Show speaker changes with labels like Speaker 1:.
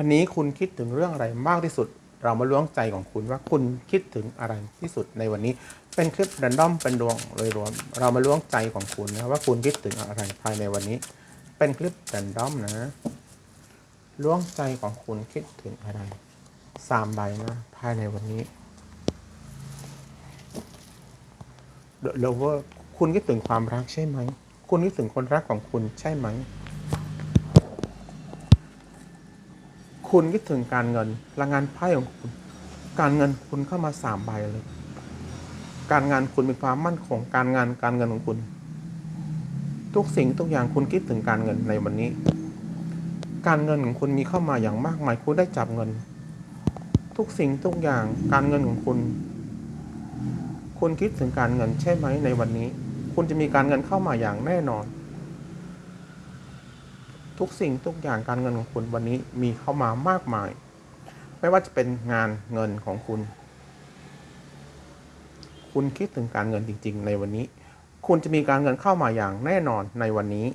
Speaker 1: วันนี้คุณคิดถึงเรื่องอะไรมากที่สุด เรามาล้วงใจของคุณว่าคุณคิดถึงอะไรที่สุดในวันนี้ เป็นคลิปแรนดอมเป็นดวงโดยรวม เรามาล้วงใจของคุณนะว่าคุณคิดถึงอะไรภายในวันนี้ เป็นคลิปแรนดอมนะล้วงใจของคุณคิดถึงอะไรสามใบนะภายในวันนี้ The Lover คุณคิดถึงความรักใช่ไหม คุณคิดถึงคนรักของคุณใช่ไหม คุณคิดถึงการเงินพลังงานไพ่ของคุณ การเงินคุณเข้ามาสามใบเลย การงานคุณมีความมั่นคงการงานการเงินของคุณ ทุกสิ่งทุกอย่างคุณคิดถึงการเงินในวันนี้ การเงินของคุณมีเข้ามาอย่างมากมายคุณได้จับเงิน ทุกสิ่งทุกอย่างการเงินของคุณ คุณคิดถึงการเงินใช่ไหมในวันนี้ คุณจะมีการเงินเข้ามาอย่างแน่นอน ทุกสิ่งทุกอย่างการเงินของคุณวันนี้มีเข้ามามากมาย ไม่ว่าจะเป็นงานเงินของคุณ คุณคิดถึงการเงินจริง ๆ ในวันนี้ คุณจะมีการเงินเข้ามาอย่างแน่นอนในวันนี้